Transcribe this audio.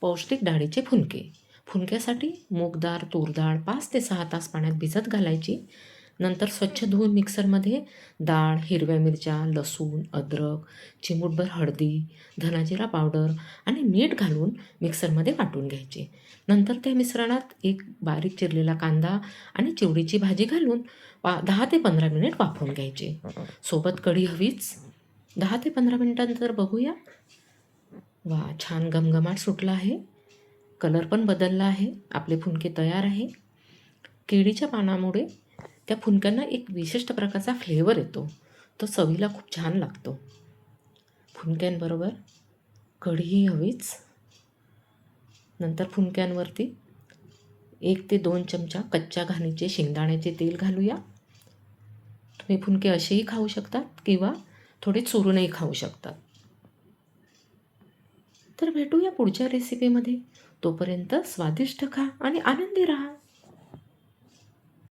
पौष्टिक डाळीचे फुनके फुनक्यासाठी मूग तूरडाळ तूर डाळ पाच ते सहा तास पाण्यात भिजत घालायची. नंतर स्वच्छ धुवून मिक्सरमध्ये डाळ हिरव्या मिरच्या लसूण अद्रक चिमूटभर हळदी धनाजिरा पावडर आणि मीठ घालून मिक्सरमध्ये वाटून घ्यायचे. नंतर त्या मिश्रणात एक बारीक चिरलेला कांदा आणि चिवडीची भाजी घालून पा दहा ते पंधरा मिनिट वाफवून घ्यायचे. सोबत कढी हवीच. दहा ते पंधरा मिनिटानंतर बघूया. वा छान घमघमाट सुटला आहे. कलर पण बदलला आहे. आपले फुनके तयार आहे. केळीच्या पानामुळे त्या फुनक्यांना एक विशिष्ट प्रकारचा फ्लेवर येतो. तो चवीला खूप छान लागतो. फुनक्यांबरोबर कढीही हवीच. नंतर फुनक्यांवरती एक ते दोन चमचा कच्च्या घाणीचे शेंगदाण्याचे तेल घालूया. तुम्ही फुनके असेही खाऊ शकतात किंवा थोडे चुरूनही खाऊ शकतात. तर भेटूया पुढच्या रेसिपीमध्ये तोपर्यंत स्वादिष्ट खा आणि आनंदी राहा.